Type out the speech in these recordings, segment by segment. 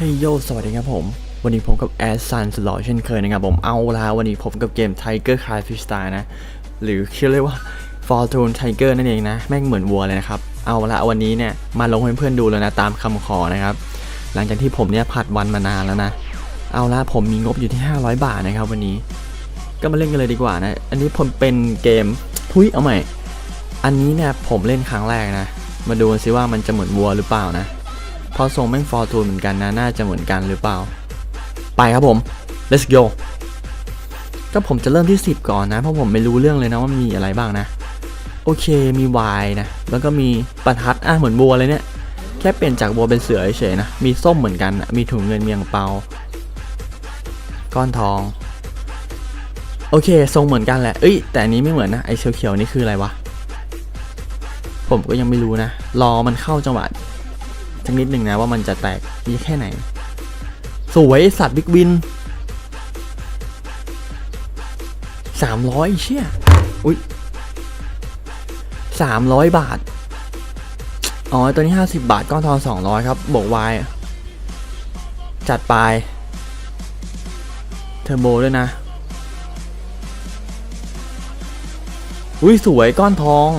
เฮ้ยโย สวัสดีครับผม วันนี้ผมกับแอดซันสลอเช่นเคยนะครับผม เอาละวันนี้ผมกับเกม Tiger Cry Freestyle นะ หรือเรียกว่า Fortune Tiger นั่นเองนะ แม่งเหมือนวัวเลยนะครับ เอาละวันนี้เนี่ย มาลงให้เพื่อนดูแล้วนะ ตามคำขอนะครับ หลังจากที่ผมเนี่ยผัดวันมานานแล้วนะ เอาละผมมีงบอยู่ที่ 500 บาทนะครับวันนี้ ก็มาเล่นกันเลยดีกว่านะ อันนี้ผมเป็นเกมทุยเอาใหม่ อันนี้เนี่ยผมเล่นครั้งแรกนะ มาดูกันซิว่ามันจะเหมือนวัวหรือเปล่านะ เพราะทรงแม่งฟอร์ทูนเหมือนกันนะน่าจะเหมือนกันหรือเปล่า ไปครับผม let's go ก็ผมจะเริ่มที่ 10 ก่อนนะ เพราะผมไม่รู้เรื่องเลยนะว่ามีอะไรบ้างนะ โอเคมี Y นะ แล้วก็มีประทัดอะเหมือนวัวเลยเนี่ย แค่เปลี่ยนจากวัวเป็นเสือเฉยๆนะ มีส้มเหมือนกันนะมีถุงเงินมียงเปา ก้อนทอง โอเค ทรงเหมือนกันแหละ เอ้ย แต่อันนี้ไม่เหมือนนะ ไอเขียวๆนี่คืออะไรวะ ผมก็ยังไม่รู้นะ รอมันเข้าจังหวะ สักนิดหนึ่งนะว่ามันจะแตกดีแค่ไหน สวยสัตว์บิ๊กวินสามร้อยเชี่ยอุ้ยสามร้อยบาท อ๋อ ตัวนี้ห้าสิบบาท ก้อนทองสองร้อยครับ บวกวายจัดไป เทอร์โบด้วยนะ อุ้ยสวยก้อนทอง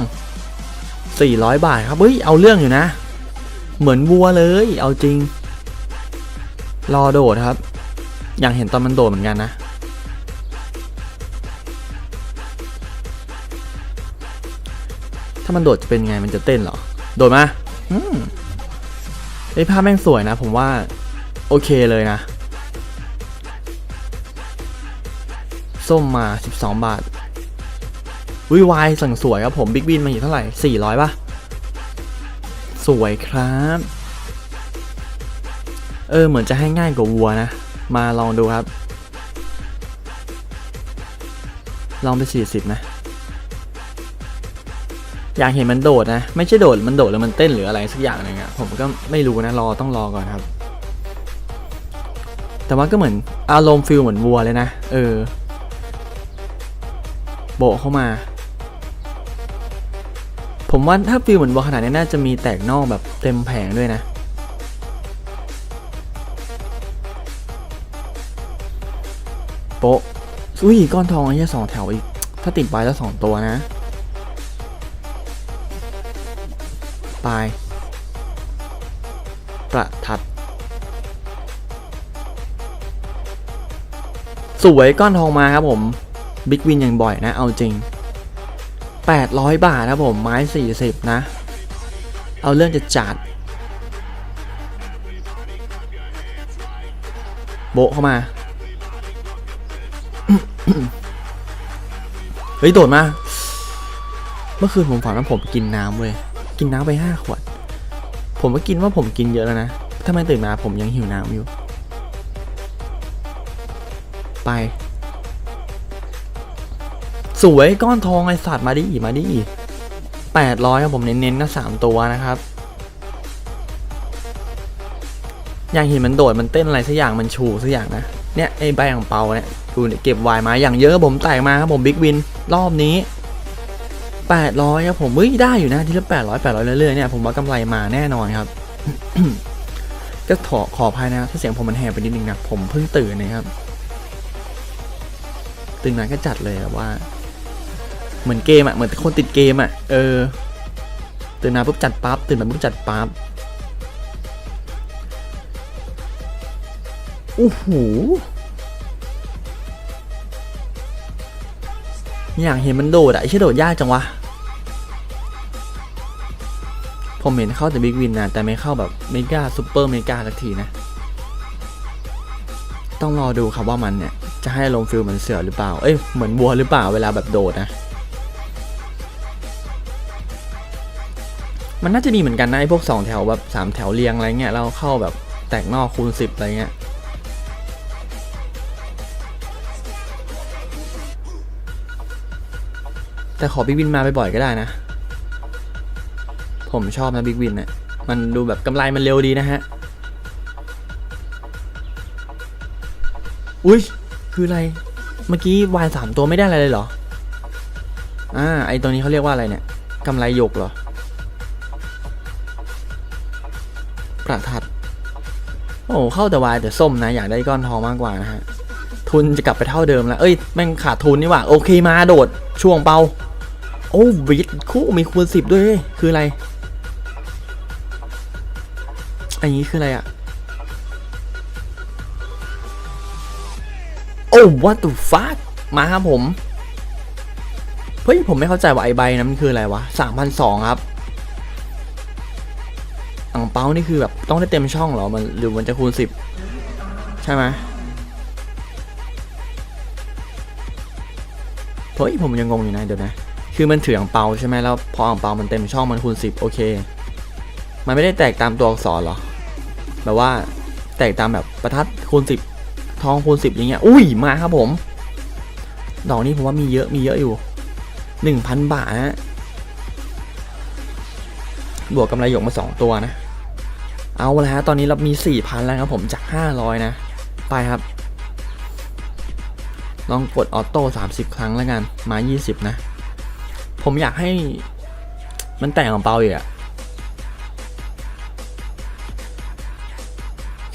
400บาทครับ เฮ้ย เอาเรื่องอยู่นะ เหมือนวัวเลย เอาจริง รอโดดครับ อย่างเห็นตอนมันโดดเหมือนกันนะ ถ้ามันโดดจะเป็นไงมันจะเต้นเหรอ โดดมาอืมไอ้ภาพแม่งสวยนะ ผมว่า โอเคเลยนะ ส้มมา 12 บาทวิวายสั่งสวยครับผมบิ๊กบินมาอยู่เท่าไหร่ 400ป่ะ สวยครับ เออเหมือนจะให้ง่ายกว่าวัวนะ มาลองดูครับ ลองไป 40 นะ อยากเห็นมันโดดนะ ไม่ใช่โดดมันโดดแล้วมันเต้นหรืออะไรสักอย่างหนึงอะผมก็ไม่รู้นะรอต้องรอก่อนครับ แต่ว่าก็เหมือนอารมณ์ฟิลเหมือนวัวเลยนะ เออ โบเข้ามา ผมว่าถ้าฟิลเหมือนวัวขนาดนี้น่าจะมีแตกนอกแบบเต็มแผงด้วยนะโปะอุ้ยก้อนทองไอ้เหี้สองแถวอีก ถ้าติดไปแล้วสองตัวนะ ปลาย ประทัด สวยก้อนทองมาครับผม บิ๊กวินอย่างบ่อยนะ เอาจริง 800 บาทนะผมไม้ 40 นะ เอาเรื่องจะจัดโบเข้ามา เฮ้ย โดดมา เมื่อคืนผมฝันว่าผมกินน้ำเว้ย กินน้ำไป5ขวด ผมก็กินว่าผมกินเยอะแล้วนะทำไมตื่นมาผมยังหิวน้ำอยู่ ไป สวยก้อนทองไอสัตว์มาดิมาดิแปดร้อยครับผมเน้นๆนะสามตัวนะครับ อย่างเห็นมันโดดมันเต้นอะไรสักอย่างมันชูสักอย่างนะ เนี่ยไอใบอ่างเปาเนี่ยดูเนี่ยเก็บวายมาอย่างเยอะผมแตกมาครับผมบิ๊กวินรอบนี้แปดร้อยครับผมเฮ้ยได้อยู่นะที่ละแปดร้อยแปดร้อยเรื่อยๆเนี่ยผมว่ากำไรมาแน่นอนครับก็ขอขอภัยนะถ้าเสียงผมมันแหบไปนิดนึงนะผมเพิ่งตื่นนะครับ ตื่นมาก็จัดเลยว่า เหมือนเกมอะเหมือนคนติดเกมอะเออตื่นมาปุ๊บจัดปั๊บตื่นมาปุ๊บจัดปั๊บโอ้โหอยากเห็นมันโดดอะไอ้เชี่ยโดดยากจังวะผมเห็นเข้าแต่บิ๊กวินนะแต่ไม่เข้าแบบเมกาซูเปอร์เมกาสักทีนะ ต้องรอดูครับว่ามันเนี่ย จะให้ลงฟิลเหมือนเสือหรือเปล่า เอ้ยเหมือนวัวหรือเปล่าเวลาแบบโดดนะ มันน่าจะมีเหมือนกันนะไอ้พวกสองแถวแบบสามแถวเรียงอะไรเงี้ยแล้วเข้าแบบแตกนอกคูณสิบอะไรเงี้ยแต่ขอบิ๊กวินมาบ่อยๆก็ได้นะ ผมชอบนะบิ๊กวินเนี่ยมันดูแบบกำไรมันเร็วดีนะฮะ อุ้ยคืออะไร เมื่อกี้วายสามตัวไม่ได้อะไรเลยเหรอ อ่า ไอตัวนี้เขาเรียกว่าอะไรเนี่ยกำไรหยกเหรอ ประทัด โอ้เข้าแต่วายแต่ส้มนะ อยากได้ก้อนทองมากกว่านะฮะ ทุนจะกลับไปเท่าเดิมแล้ว เอ้ยแม่งขาดทุนนี่หว่า โอเคมาโดด ช่วงเปาโอ้วิทคู่มีคูณสิบด้วยเว้ยคืออะไร อันนี้คืออะไรอะโอ้ what the fuck มาครับผม เฮ้ย ผมไม่เข้าใจว่าไอใบนั้นมันคืออะไรวะสามพันสองครับ อ่างเปานี่คือแบบต้องได้เต็มช่องเหรอมันหรือมันจะคูณสิบใช่ไหมเฮ้ยผมยังงงอยู่นะเดี๋ยวนะ คือมันถืออ่างเปาใช่ไหมแล้วพออ่างเปามันเต็มช่องมันคูณสิบโอเค มันไม่ได้แตกตามตัวอักษรเหรอแบบว่าแตกตามแบบประทัดคูณสิบทองคูณสิบอย่างเงี้ยอุ้ยมาครับผม ดอกนี้ผมว่ามีเยอะมีเยอะอยู่หนึ่งพันบาทฮะบวกกำไรหยกมาสองตัวนะ เอาละฮะตอนนี้เรามีสี่พันแล้วครับผมจากห้าร้อยนะ ไปครับ ลองกดออโต้สามสิบครั้งแล้วกัน มายี่สิบนะ ผมอยากให้มันแต่งของเปาอีกอะ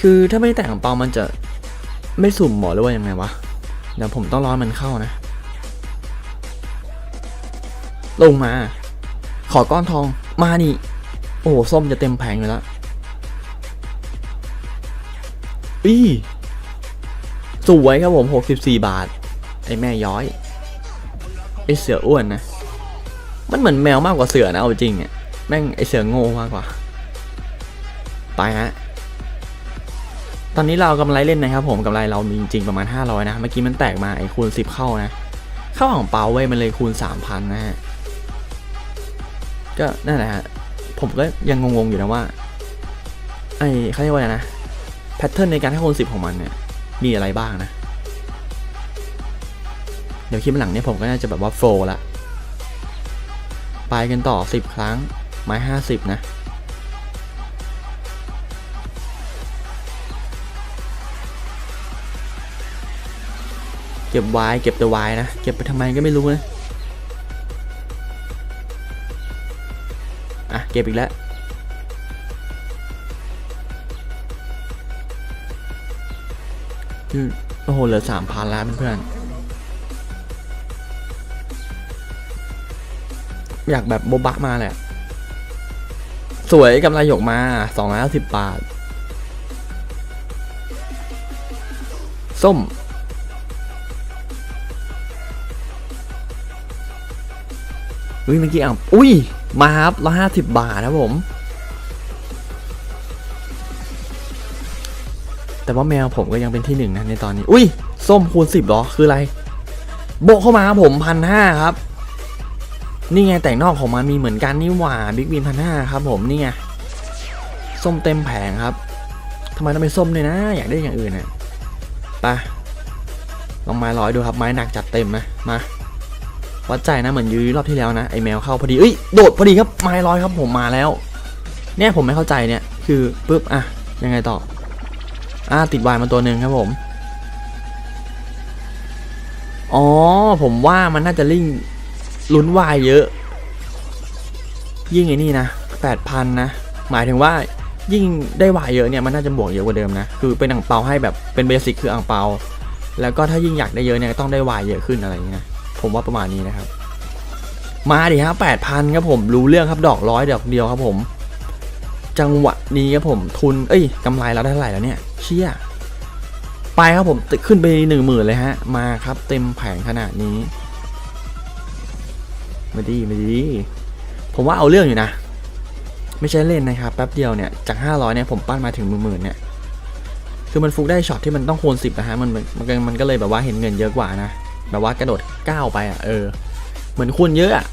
คือถ้าไม่แต่งของเปามันจะไม่สุ่มหมอหรือว่ายังไงวะ เดี๋ยวผมต้องรอมันเข้านะ ลงมา ขอก้อนทองมานี่ โอ้โหส้มจะเต็มแผงอยู่แล้ว อีสวยครับผม 64 บาท ไอแม่ย้อย ไอเสืออ้วนนะ มันเหมือนแมวมากกว่าเสือนะ เอาจริงอะแม่งไอเสือโง่มากกว่า ไปฮะ ตอนนี้เรากำไรเล่นนะครับผมกำไรเรามีจริงประมาณ 500 นะ เมื่อกี้มันแตกมาไอคูณ 10 เข้านะ เข้าของเปาเว้ยมันเลยคูณ 3,000 นะฮะ ก็นั่นแหละฮะ ผมก็ยังงงๆอยู่นะว่า ไอเขาเรียกว่าอะไรนะ แพทเทิร์นในการให้คูณ10ของมันเนี่ยมีอะไรบ้างนะ เดี๋ยวคลิปหลังเนี่ยผมก็น่าจะแบบว่าโฟล์ละไปกันต่อ 10 ครั้ง ไม้50 นะ เก็บไว้เก็บแต่ไว้นะ เก็บไปทำไมก็ไม่รู้นะ อะ เก็บอีกแล้ว อืมโอ้โหเหลือสามพันแล้วเพื่อนอยากแบบโบบะมาแหละ สวยกำไรหยกมาสองร้อยสิบบาท ส้ม อุ้ยเมื่อกี้อะอุ้ย มาครับร้อยห้าสิบบาทนะผม แต่ว่าแมวผมก็ยังเป็นที่หนึ่งนะในตอนนี้ อุ้ย ส้มคูณสิบหรอ คืออะไร โบกเข้ามาครับผมพันห้าครับ นี่ไงแต่งนอกของมันมีเหมือนกันนี่หว่าบิ๊กวินพันห้าครับผมนี่ไง ส้มเต็มแผงครับทำไมต้องเป็นส้มเลยนะ อยากได้อย่างอื่นนะไปลองไม้ร้อยดูครับไม้หนักจัดเต็มนะมาวัดใจนะเหมือนยื้อรอบที่แล้วนะไอแมวเข้าพอดีเอ้ยโดดพอดีครับไม้ร้อยครับผมมาแล้ว เนี่ยผมไม่เข้าใจเนี่ยคือปุ๊บอะยังไงต่อ อ่าติดวายมาตัวหนึ่งครับผม อ๋อ ผมว่ามันน่าจะลิงลุ้นวายเยอะ ยิ่งไอ้นี่นะแปดพันนะ หมายถึงว่ายิ่งได้วายเยอะเนี่ยมันน่าจะบวกเยอะกว่าเดิมนะ คือเป็นอ่างเปาให้แบบเป็นเบสิกคืออ่างเปา แล้วก็ถ้ายิ่งอยากได้เยอะเนี่ยต้องได้วายเยอะขึ้นอะไรอย่างนี้นะผมว่าประมาณนี้นะครับ มาดิฮะแปดพันครับผมรู้เรื่องครับดอกร้อยดอกเดียวครับผม จังหวะนี้ครับผมทุน เอ้ยกำไรเราได้เท่าไหร่แล้วเนี่ยเชี่ยไปครับผมขึ้นไปหนึ่งหมื่นเลยฮะ มาครับเต็มแผงขนาดนี้ไม่ดีไม่ดี ผมว่าเอาเรื่องอยู่นะ ไม่ใช่เล่นนะครับแป๊บเดียวเนี่ยจาก 500เนี่ยผมปั้นมาถึงหมื่นเนี่ยคือมันฟุกได้ช็อตที่มันต้องคูณ10นะฮะมันมันมันมันก็เลยแบบว่าเห็นเงินเยอะกว่านะแบบว่ากระโดดก้าวไปอะเออเหมือนคูณเยอะอะ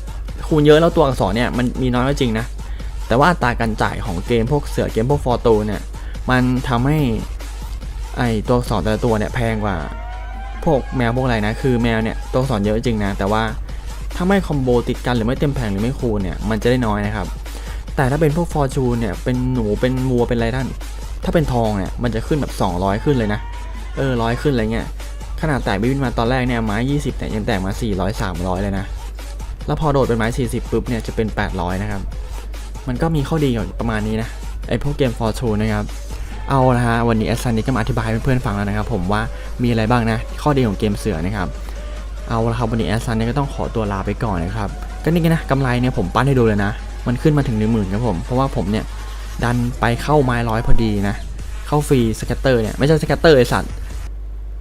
คูณเยอะแล้วตัวอักษรเนี่ยมันมีน้อยก็จริงนะ แต่ว่าตาการจ่ายของเกมพวกเสือเกมพวกฟอร์ตูเนี่ยมันทำให้ไอตัวสอักษรแต่ละตัวเนี่ยแพงกว่าพวกแมวพวกอะไรนะคือแมวเนี่ยตัวสอักษรเยอะจริงนะแต่ว่าถ้าไม่คอมโบติดกันหรือไม่เต็มแผงหรือไม่คูณเนี่ยมันจะได้น้อยนะครับแต่ถ้าเป็นพวกฟอร์จูนเนี่ยเป็นหนูเป็นวัวเป็นอะไรท่านถ้าเป็นทองเนี่ยมันจะขึ้นแบบ 200 ขึ้นเลยนะเออร้อยขึ้นอะไรเงี้ยขนาดแตกบิวินมาตอนแรกเนี่ยไม้ 20เนี่ยยังแตกมา 400 300 เลยนะ แล้วพอโดดเป็นไม้ 40ปุ๊บเนี่ยจะเป็น 800 นะครับ มันก็มีข้อดีอยู่ประมาณนี้นะไอพวกเกม Fortune นะครับเอาละฮะวันนี้แอสซันนี่ก็มาอธิบายให้เพื่อนๆฟังแล้วนะครับ ผมว่ามีอะไรบ้างนะ ข้อดีของเกมเสือนะครับเอาละครับวันนี้แอสซันนี่ก็ต้องขอตัวลาไปก่อนนะครับก็นี่ไงนะกำไรเนี่ยผมปั้นให้ดูเลยนะ มันขึ้นมาถึง1 0,000ครับผมเพราะว่าผมเนี่ยดันไปเข้าไม้ร้อยพอดีนะ เข้าฟรีสแกตเตอร์เนี่ยไม่ใช่สแกตเตอร์ไอสัตว์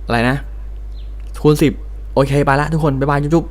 อะไรนะคูณ10 โอเคไปละทุกคนบ๊ายบายจุ๊บ